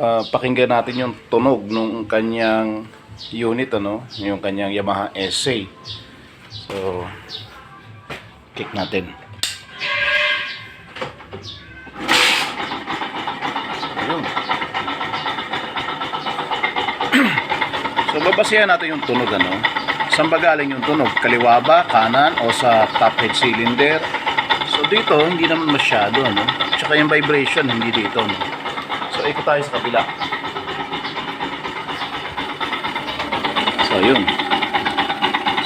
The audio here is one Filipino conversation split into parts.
ah, pakinggan natin yung tunog ng kanyang unit, ano? Yung kanyang Yamaha SA. So, kick natin. So, babasihan natin yung tunog, ano? Saan ba galing yung tunog? Kaliwa ba, kanan, o sa top head cylinder? So, dito, hindi naman masyado, ano? Tsaka yung vibration, hindi dito, no? Ikot tayo sa kabila. So, yun.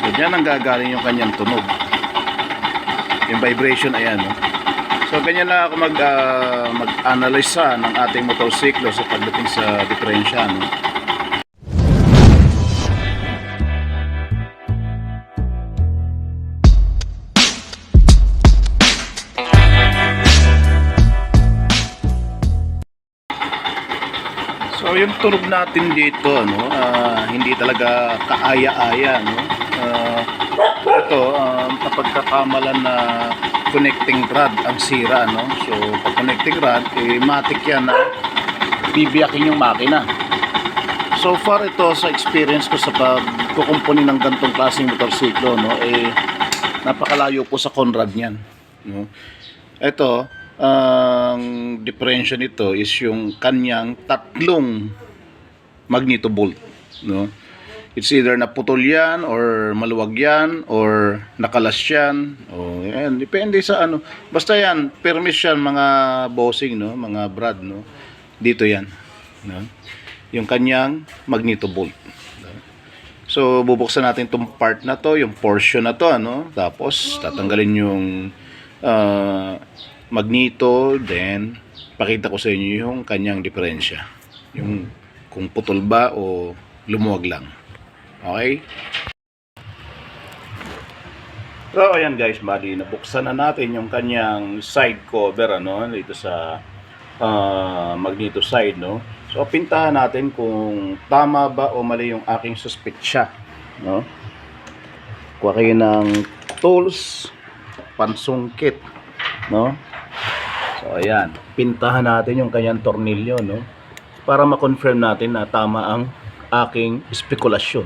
So, dyan ang gagaling yung kanyang tunog. Yung vibration, ayan, no? So, ganyan na ako mag, ah, mag-analyze sa ng ating motorsiklo sa pagdating sa diferensya, no? Tunog natin dito ano, ah, hindi talaga kaaya-aya no. Ah, ito um, kapag kakamalan na connecting rod ang sira no. So pag connecting rod eh matik yan na bibiyakin yung makina. So far ito sa experience ko sa pagkukumpuni ng gantong klaseng motorsiklo no eh napakalayo po sa Conrad niyan no. Ito ang differential nito is yung kanyang tatlong magneto bolt no? It's either naputol yan or maluwag yan or nakalas yan. O yan. Depende sa ano. Basta yan permis yan mga bossing no? Mga brad no? Dito yan no? Yung kanyang magneto bolt no? so bubuksan natin tong part na to yung portion na to ano? Tapos tatanggalin yung ah, magneto, then pakita ko sa inyo yung kanyang diferensya. Yung kung putol ba o lumuwag lang. Okay? So, ayan guys, bali, nabuksan na natin yung kanyang side cover, ano, dito sa ah, magneto side, no? So, pintahan natin kung tama ba o mali yung aking suspetsya, no? Kuha kayo ng tools, pansungkit, no? So, ayan. Pintahan natin yung kanyang tornilyo, no? Para ma-confirm natin na tama ang aking spekulasyon.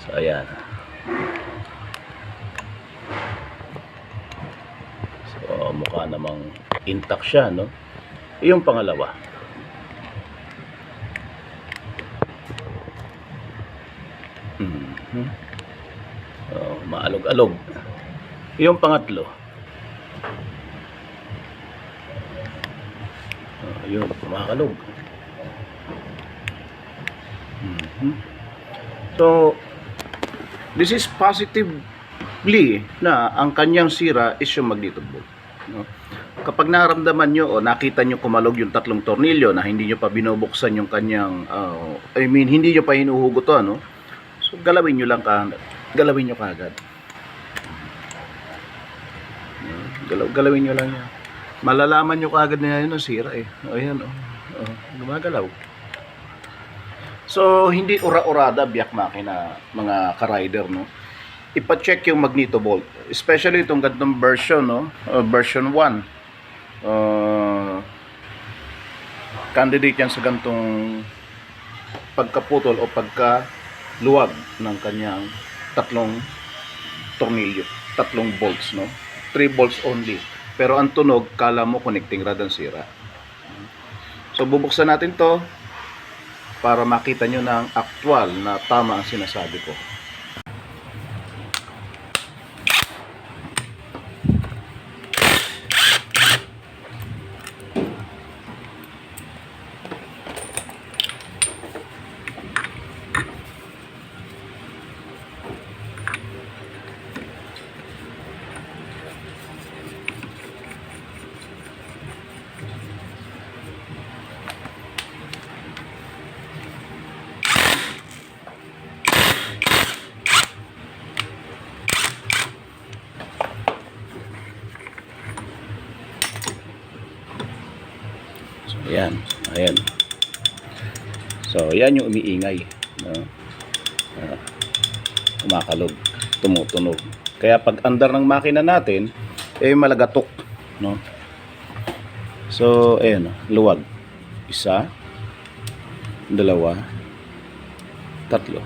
So, ayan. So, mukha namang intact siya, no? Yung pangalawa. Mhm. Oh, maalog-alog. Yung pangatlo. Oh, yun, kumakalog. Mhm. So, this is positively na ang kanyang sira is yung magneto bolt. No? Kapag naramdaman nyo o nakita nyo kumalog yung tatlong tornilyo na hindi nyo pa binubuksan yung kanyang, ah, I mean, hindi nyo pa hinuhugot ano? So, galawin nyo lang ka, galawin nyo kagad. Galaw, galawin nyo lang yan. Malalaman nyo kagad na yun, sira eh. O yan, oh. oh gumagalaw. So, hindi ura-urada biyak makina mga ka-rider, no? Ipa-check yung magneto bolt. Especially itong gantong version, no? Uh, version 1. Uh, candidate yan sa gantong pagkaputol o pagkaluwag ng kanyang tatlong tornilyo, tatlong bolts, no? 3 bolts only. Pero ang tunog, kala mo connecting rod ang sira. So bubuksan natin to para makita nyo na actual na tama ang sinasabi ko. Ayan. Ayan. So, yan yung umiingay. No? Ah, kumakalog. Tumutunog. Kaya pag andar ng makina natin, eh malagatok. No? So, ayan. Luwag. Isa. dalawa, tatlo.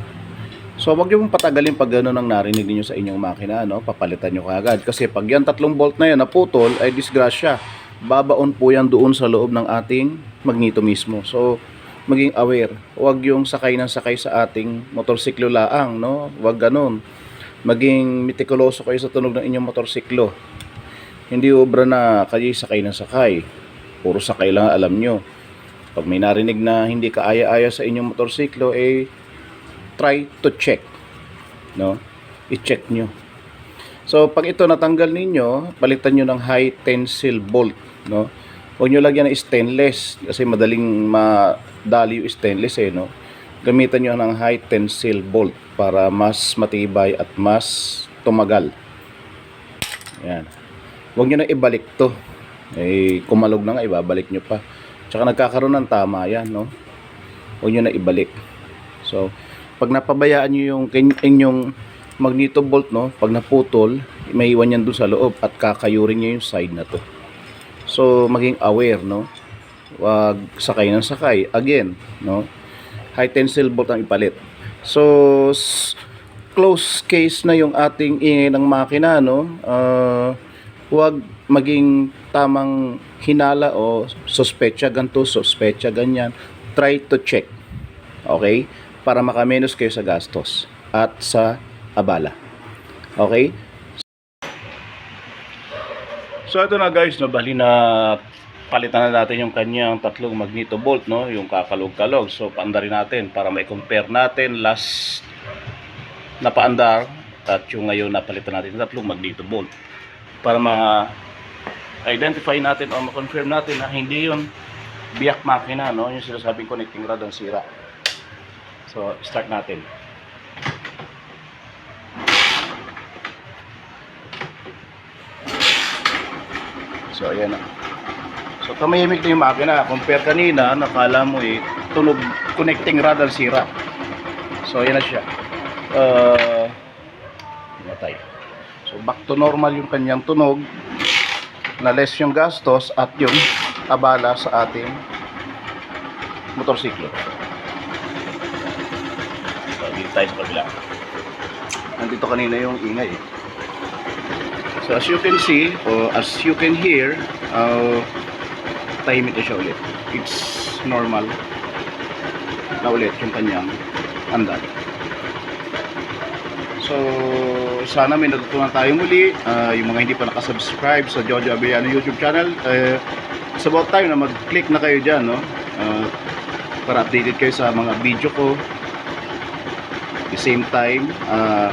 So, wag niyo patagalin pag gano'n ang narinig niyo sa inyong makina, no? Papalitan niyo kaagad. Kasi pag yan tatlong bolt na yan naputol, ay disgrasya. Babaon po yan doon sa loob ng ating magneto mismo. So, maging aware. Huwag yung sakay ng sakay sa ating motorsiklo laang, no? Huwag ganun. Maging mitikuloso kayo sa tunog ng inyong motorsiklo. Hindi obra na kayo sakay ng sakay. Puro sakay lang ang alam nyo. Pag may narinig na hindi kaaya-aya sa inyong motorsiklo, eh, try to check. No? I-check nyo. So, pag ito natanggal ninyo, palitan nyo ng high tensile bolt. No? Huwag nyo lagyan ng stainless kasi madaling madali yung stainless eh. No? Gamitan nyo ng high tensile bolt para mas matibay at mas tumagal. Yan. Huwag nyo na ibalik to. Eh, kumalog na nga, ibabalik nyo pa. Tsaka nagkakaroon ng tama yan, no? Huwag nyo na ibalik. So, pag napabayaan nyo yung inyong magneto bolt, no? Pag naputol, may iwan yan dun sa loob at kakayurin nyo yung side na to. So, maging aware, no? Huwag sakay ng sakay. Again, no? High tensile bolt ang ipalit. So, close case na yung ating ingay ng makina, no? Ah, huwag maging tamang hinala o sospecha ganito, sospecha ganyan. Try to check. Okay? Para makamenos kayo sa gastos at sa abala. Okay? So ito na guys, no, bali na palitan na natin yung kanyang tatlong magneto bolt, no, yung kakalog-kalog. So paandarin natin para may compare natin last na paandar at yung ngayon napalitan natin yung tatlong magneto bolt para ma identify natin o ma-confirm natin na hindi yun biyak makina, no, yung sinasabing connecting rod ang sira. So start natin. So, ayan na. So, tumahimik na yung makina. Compare kanina, nakala mo eh, tunog, connecting rod ang sira. So, ayan na siya. Uh, matay. So, back to normal yung kanyang tunog. Na less yung gastos at yung abala sa ating motorsiklo. So, dito tayo sa kabila. Nandito kanina yung ingay eh. So as you can see, or as you can hear, uh, tahimik na siya ulit. It's normal na ulit yung kanyang andar. So, sana may natutunan tayo muli. Uh, yung mga hindi pa nakasubscribe sa Jojo Abellano YouTube channel, uh, it's about time na mag-click na kayo dyan, no? Uh, para updated kayo sa mga video ko. At the same time, uh,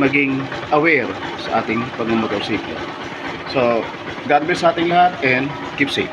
maging aware sa ating pagmumotorsiklo. So, God bless sa ating lahat and keep safe.